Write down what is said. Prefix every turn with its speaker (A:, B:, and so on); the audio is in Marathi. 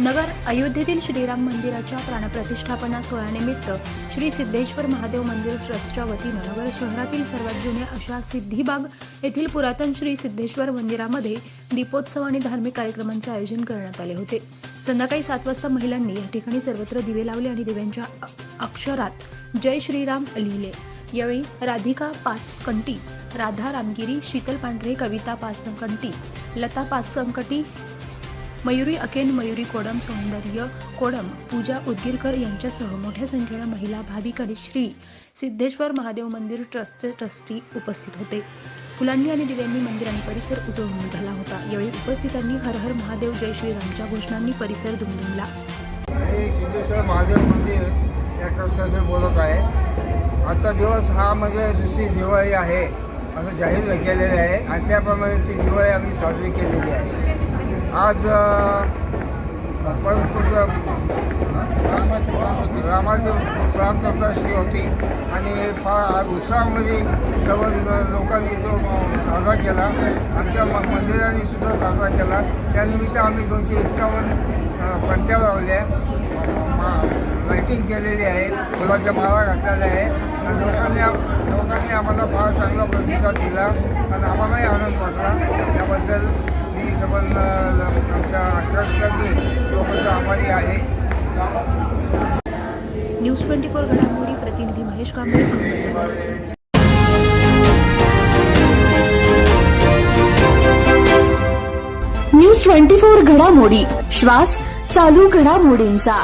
A: नगर अयोध्येतील श्रीराम मंदिराच्या प्राणप्रतिष्ठापना सोहळ्यानिमित्त श्री सिद्धेश्वर महादेव मंदिर ट्रस्टच्या वतीनं नगर शहरातील सर्वात जुन्या अशा सिद्धिबाग येथील पुरातन श्री सिद्धेश्वर मंदिरामध्ये दीपोत्सव आणि धार्मिक कार्यक्रमांचे आयोजन करण्यात आले होते. संध्याकाळी सात वाजता महिलांनी या ठिकाणी सर्वत्र दिवे लावले आणि दिव्यांच्या अक्षरात जय श्रीराम लिहिले. यावेळी राधिका पासकंटी राधा रामगिरी शीतल पांढरे कविता पासकंटी लता पासकंटी मयुरी अकेन मयुरी कोडम सौंदर्य कोडम पूजा उदगीरकर यांच्यासह मोठ्या संख्येनं महिला भाविक आणि श्री सिद्धेश्वर महादेव मंदिर ट्रस्टचे ट्रस्टी उपस्थित होते. फुलांनी आणि दिव्यांनी मंदिर आणि परिसर उजळून निघाला होता. यावेळी उपस्थितांनी हर हर महादेव जय श्रीरामच्या घोषणांनी परिसर दुमदुमला.
B: हे सिद्धेश्वर महादेव मंदिर या ट्रस्टमध्ये बोलत आहे. आजचा दिवस हा म्हणजे दुसरी दिवाळी आहे असं जाहीर केलेलं आहे. आणि त्याप्रमाणे ती दिवाळी आम्ही साजरी केलेली आहे. आज परमपूज्य रामाचं प्राणप्रतिष्ठा होती. आणि फार उत्साहामध्ये म्हणजे सर्व लोकांनी तो साजरा केला आमच्या मंदिरांनी सुद्धा साजरा केला. त्यानिमित्त आम्ही दोनशे एक्कावन्न पणत्या लावल्या लाईटिंग केलेली आहे. फुलाच्या माळा घातलेल्या आहे. आणि लोकांनी लोकांनी आम्हाला फार चांगला प्रतिसाद दिला. आणि आम्हालाही आनंद वाटला. त्याबद्दल मी सबंध आमच्या ट्रस्टसाठी लोकांचा आभारी आहे.
A: न्यूज ट्वेंटी फोर घडामोडी प्रतिनिधी Mahesh Kamble.
C: News twenty four Ghadamodi. श्वास चालू घडामोडींचा.